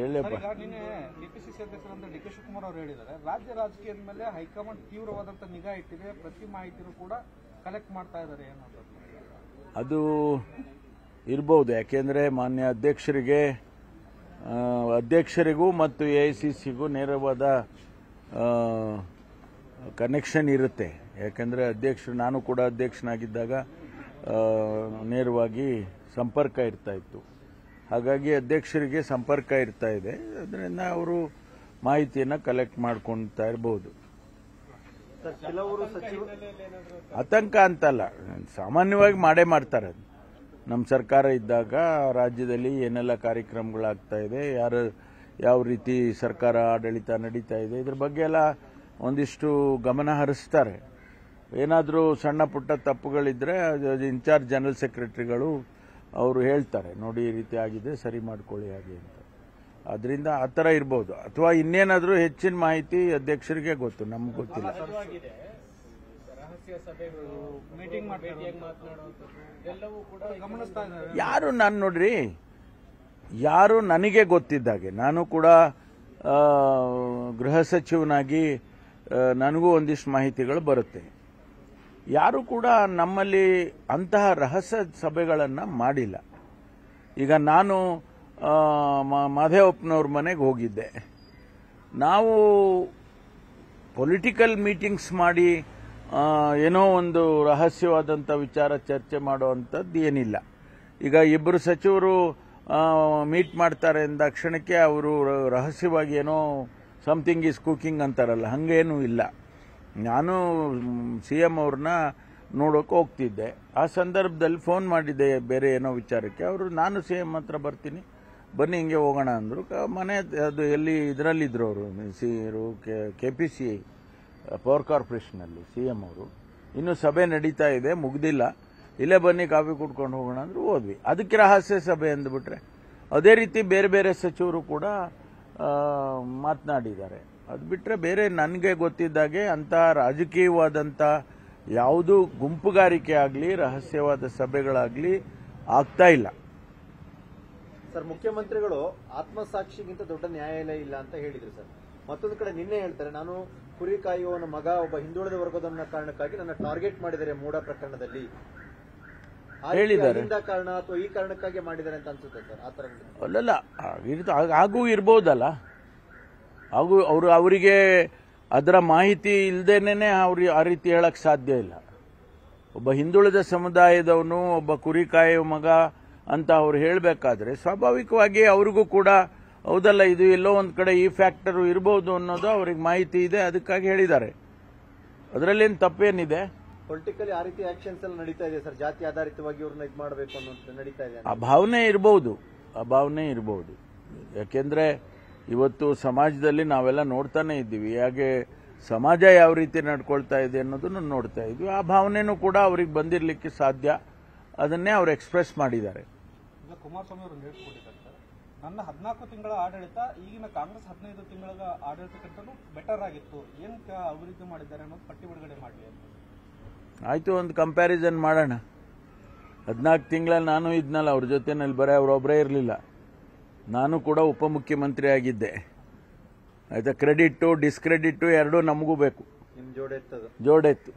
ಕೇಳಪ್ಪ. ಈಗ ನಿನ್ನೆ ಕೆಪಿಸಿಸಿ ಅಧ್ಯಕ್ಷರಂತ ಡಿ ಕೆ ಶಿವಕುಮಾರ್ ಅವರು ಹೇಳಿದ್ದಾರೆ ರಾಜ್ಯ ರಾಜಕೀಯದ ಮೇಲೆ ಹೈಕಮಾಂಡ್ ತೀವ್ರವಾದಂತ ನಿಗಾ ಇಟ್ಟಿದೆ ಪ್ರತಿ ಮಾಹಿತಿನೂ ಕೂಡ ಕಲೆಕ್ಟ್ ಮಾಡ್ತಾ ಇದ್ದಾರೆ ಅದು ಇರಬಹುದು ಯಾಕೆಂದರೆ ಮಾನ್ಯ ಅಧ್ಯಕ್ಷರಿಗೆ ಅಧ್ಯಕ್ಷರಿಗೂ ಮತ್ತು ಎ ಐ ಸಿ ಸಿಗೂ ನೇರವಾದ ಕನೆಕ್ಷನ್ ಇರುತ್ತೆ. ಯಾಕೆಂದ್ರೆ ಅಧ್ಯಕ್ಷರು ನಾನು ಕೂಡ ಅಧ್ಯಕ್ಷನಾಗಿದ್ದಾಗ ನೇರವಾಗಿ ಸಂಪರ್ಕ ಇರ್ತಾ ಇತ್ತು. ಹಾಗಾಗಿ ಅಧ್ಯಕ್ಷರಿಗೆ ಸಂಪರ್ಕ ಇರ್ತಾ ಇದೆ. ಅದರಿಂದ ಅವರು ಮಾಹಿತಿಯನ್ನು ಕಲೆಕ್ಟ್ ಮಾಡ್ಕೊಳ್ತಾ ಇರಬಹುದು ಆತಂಕ ಅಂತಲ್ಲ. ಸಾಮಾನ್ಯವಾಗಿ ಮಾಡೇ ಮಾಡ್ತಾರೆ ನಮ್ಮ ಸರ್ಕಾರ ಇದ್ದಾಗ ರಾಜ್ಯದಲ್ಲಿ ಏನೆಲ್ಲ ಕಾರ್ಯಕ್ರಮಗಳಾಗ್ತಾ ಇದೆ ಯಾರು ಯಾವ ರೀತಿ ಸರ್ಕಾರ ಆಡಳಿತ ನಡೀತಾ ಇದೆ ಇದ್ರ ಬಗ್ಗೆ ಎಲ್ಲ ಒಂದಿಷ್ಟು ಗಮನ ಹರಿಸ್ತಾರೆ. ಏನಾದರೂ ಸಣ್ಣ ಪುಟ್ಟ ತಪ್ಪುಗಳಿದ್ರೆ ಅದು ಇನ್ಚಾರ್ಜ್ ಜನರಲ್ ಸೆಕ್ರೆಟರಿಗಳು ಅವರು ಹೇಳ್ತಾರೆ ನೋಡಿ ಈ ರೀತಿ ಆಗಿದೆ ಸರಿ ಮಾಡ್ಕೊಳ್ಳಿ ಹಾಗೆ ಅಂತ. ಅದರಿಂದ ಆ ಥರ ಇರ್ಬೋದು. ಅಥವಾ ಇನ್ನೇನಾದರೂ ಹೆಚ್ಚಿನ ಮಾಹಿತಿ ಅಧ್ಯಕ್ಷರಿಗೆ ಗೊತ್ತು ನಮ್ಗೆ ಗೊತ್ತಿಲ್ಲ. ರಹಸ್ಯ ಸಭೆಗಳು ಮೀಟಿಂಗ್ ಮಾಡ್ತಾರೆ. ಎಲ್ಲವೂ ಕೂಡ ಗಮನಿಸ್ತಾ ಇದ್ದಾರೆ. ಯಾರು ನಾನು ನೋಡ್ರಿ ಯಾರು ನನಗೆ ಗೊತ್ತಿದ್ದಾಗೆ ನಾನು ಕೂಡ ಗೃಹ ಸಚಿವನಾಗಿ ನನಗೂ ಒಂದಿಷ್ಟು ಮಾಹಿತಿಗಳು ಬರುತ್ತೆ. ಯಾರು ಕೂಡ ನಮ್ಮಲ್ಲಿ ಅಂತಹ ರಹಸ್ಯ ಸಭೆಗಳನ್ನು ಮಾಡಿಲ್ಲ. ಈಗ ನಾನು ಮಾಧೇವಪ್ಪನವ್ರ ಮನೆಗೆ ಹೋಗಿದ್ದೆ. ನಾವು ಪೊಲಿಟಿಕಲ್ ಮೀಟಿಂಗ್ಸ್ ಮಾಡಿ ಏನೋ ಒಂದು ರಹಸ್ಯವಾದಂಥ ವಿಚಾರ ಚರ್ಚೆ ಮಾಡುವಂಥದ್ದು ಏನಿಲ್ಲ. ಈಗ ಇಬ್ಬರು ಸಚಿವರು ಮೀಟ್ ಮಾಡ್ತಾರೆ ಎಂದ ಕ್ಷಣಕ್ಕೆ ಅವರು ರಹಸ್ಯವಾಗಿ ಏನೋ ಸಮಥಿಂಗ್ ಈಸ್ ಕುಕಿಂಗ್ ಅಂತಾರಲ್ಲ, ಹಂಗೇನೂ ಇಲ್ಲ. ನಾನು ಸಿ ಎಂ ಅವ್ರನ್ನ ನೋಡೋಕೆ ಹೋಗ್ತಿದ್ದೆ. ಆ ಸಂದರ್ಭದಲ್ಲಿ ಫೋನ್ ಮಾಡಿದ್ದೆ ಬೇರೆ ಏನೋ ವಿಚಾರಕ್ಕೆ. ಅವರು, ನಾನು ಸಿ ಎಂ ಹತ್ರ ಬರ್ತೀನಿ. ಬನ್ನಿ, ಹಿಂಗೆ ಹೋಗೋಣ ಅಂದರು. ಮನೆ ಅದು ಎಲ್ಲಿ ಇದರಲ್ಲಿದ್ದರು ಅವರು C K P C power ಕಾರ್ಪೊರೇಷನಲ್ಲಿ C M ಅವರು. ಇನ್ನು ಸಭೆ ನಡೀತಾ ಇದೆ, ಮುಗ್ದಿಲ್ಲ. ಇಲ್ಲೇ ಬನ್ನಿ, ಕಾಫಿ ಕುಡ್ಕೊಂಡು ಹೋಗೋಣ ಅಂದರು, ಹೋದ್ವಿ. ಅದಕ್ಕೆ ರಹಸ್ಯ ಸಭೆ ಅಂದ್ಬಿಟ್ರೆ, ಅದೇ ರೀತಿ ಬೇರೆ ಬೇರೆ ಸಚಿವರು ಕೂಡ ಮಾತನಾಡಿದ್ದಾರೆ. ಅದು ಬಿಟ್ಟರೆ ಬೇರೆ ನನಗೆ ಗೊತ್ತಿದ್ದಾಗೆ ಅಂತ ರಾಜಕೀಯವಾದಂಥ ಯಾವುದೂ ಗುಂಪುಗಾರಿಕೆ ಆಗಲಿ ರಹಸ್ಯವಾದ ಸಭೆಗಳಾಗಲಿ ಆಗ್ತಾ ಇಲ್ಲ. ಸರ್ ಮುಖ್ಯಮಂತ್ರಿಗಳು ಆತ್ಮಸಾಕ್ಷಿಗಿಂತ ದೊಡ್ಡ ನ್ಯಾಯಾಲಯ ಇಲ್ಲ ಅಂತ ಹೇಳಿದ್ರು ಸರ್. ಮತ್ತೊಂದು ಕಡೆ ನಿನ್ನೆ ಹೇಳ್ತಾರೆ ನಾನು ಕುರಿ ಕಾಯುವವನ ಮಗ ಒಬ್ಬ ಹಿಂದುಳಿದ ವರ್ಗದನ್ನ ಕಾರಣಕ್ಕಾಗಿ ನನ್ನ ಟಾರ್ಗೆಟ್ ಮಾಡಿದರೆ ಮೂಡ ಪ್ರಕರಣದಲ್ಲಿ. ಹೇಳಿದ್ದಾರೆ. ಕಾರಣ ಅಥವಾ ಈ ಕಾರಣಕ್ಕಾಗಿ ಮಾಡಿದ್ದಾರೆ ಅಂತ ಅನ್ಸುತ್ತೆ ಸರ್? ಆ ತರ ಅಲ್ಲಲ್ಲ ಆಗೂ ಇರ್ಬೋದಲ್ಲ. ಹಾಗೂ ಅವರು ಅವರಿಗೆ ಅದರ ಮಾಹಿತಿ ಇಲ್ಲದೇನೆ ಅವ್ರು ಆ ರೀತಿ ಹೇಳಕ್ ಸಾಧ್ಯ ಇಲ್ಲ. ಒಬ್ಬ ಹಿಂದುಳಿದ ಸಮುದಾಯದವನು ಒಬ್ಬ ಕುರಿ ಕಾಯುವ ಮಗ ಅಂತ ಅವ್ರು ಹೇಳಬೇಕಾದ್ರೆ ಸ್ವಾಭಾವಿಕವಾಗಿ ಅವ್ರಿಗೂ ಕೂಡ ಹೌದಲ್ಲ ಇದು ಎಲ್ಲೋ ಒಂದು ಕಡೆ ಈ ಫ್ಯಾಕ್ಟರು ಇರಬಹುದು ಅನ್ನೋದು ಅವ್ರಿಗೆ ಮಾಹಿತಿ ಇದೆ ಅದಕ್ಕಾಗಿ ಹೇಳಿದ್ದಾರೆ. ಅದರಲ್ಲೇನು ತಪ್ಪೇನಿದೆ? ಪೊಲಿಟಿಕಲಿ ಆ ರೀತಿ ಆಕ್ಷನ್ಸ್ ಎಲ್ಲ ನಡೀತಾ ಇದೆ ಸರ್ ಜಾತಿ ಆಧಾರಿತವಾಗಿ ಇವ್ರನ್ನ ಇದು ಮಾಡಬೇಕು ಅನ್ನೋದು ನಡೀತಾ ಇದೆ ಆ ಭಾವನೆ ಇರಬಹುದು ಆ ಭಾವನೆ ಇರಬಹುದು ಯಾಕೆಂದ್ರೆ ಇವತ್ತು ಸಮಾಜದಲ್ಲಿ ನಾವೆಲ್ಲ ನೋಡ್ತಾನೆ ಇದ್ದೀವಿ. ಹಾಗೆ ಸಮಾಜ ಯಾವ ರೀತಿ ನಡ್ಕೊಳ್ತಾ ಇದೆ ಅನ್ನೋದನ್ನು ನೋಡ್ತಾ ಇದ್ವಿ. ಆ ಭಾವನೆನೂ ಕೂಡ ಅವ್ರಿಗೆ ಬಂದಿರಲಿಕ್ಕೆ ಸಾಧ್ಯ. ಅದನ್ನೇ ಅವ್ರು ಎಕ್ಸ್ಪ್ರೆಸ್ ಮಾಡಿದ್ದಾರೆ. ಕುಮಾರಸ್ವಾಮಿ ಅವರು ಹೇಳಿಕೊಟ್ಟಿದ್ದಾರೆ ನನ್ನ ಹದಿನಾಲ್ಕು ತಿಂಗಳ ಆಡಳಿತ ಈಗಿನ ಕಾಂಗ್ರೆಸ್ ಹದಿನೈದು ತಿಂಗಳ ಆಡಳಿತಕ್ಕಿಂತಲೂ ಬೆಟರ್ ಆಗಿತ್ತು. ಏನು ಅಭಿವೃದ್ಧಿ ಮಾಡಿದ್ದಾರೆ ಅನ್ನೋದು ಪಟ್ಟಿ ಬಿಡುಗಡೆ ಮಾಡಲಿ ಆಯ್ತು ಒಂದು ಕಂಪ್ಯಾರಿಸನ್ ಮಾಡೋಣ. ಹದಿನಾಲ್ಕು ತಿಂಗಳಲ್ಲಿ ನಾನು ಇದ್ನಲ್ಲ ಅವ್ರ ಜೊತೆನಲ್ಲಿ ಬರೀ ಅವರೊಬ್ಬರೇ ಇರಲಿಲ್ಲ. ನಾನು ಕೂಡ ಉಪಮುಖ್ಯಮಂತ್ರಿ ಆಗಿದ್ದೆ ಆಯ್ತಾ? ಕ್ರೆಡಿಟ್ಟು ಡಿಸ್ಕ್ರೆಡಿಟ್ಟು ಎರಡೂ ನಮಗೂ ಬೇಕು. ಜೋಡೆತ್ತು.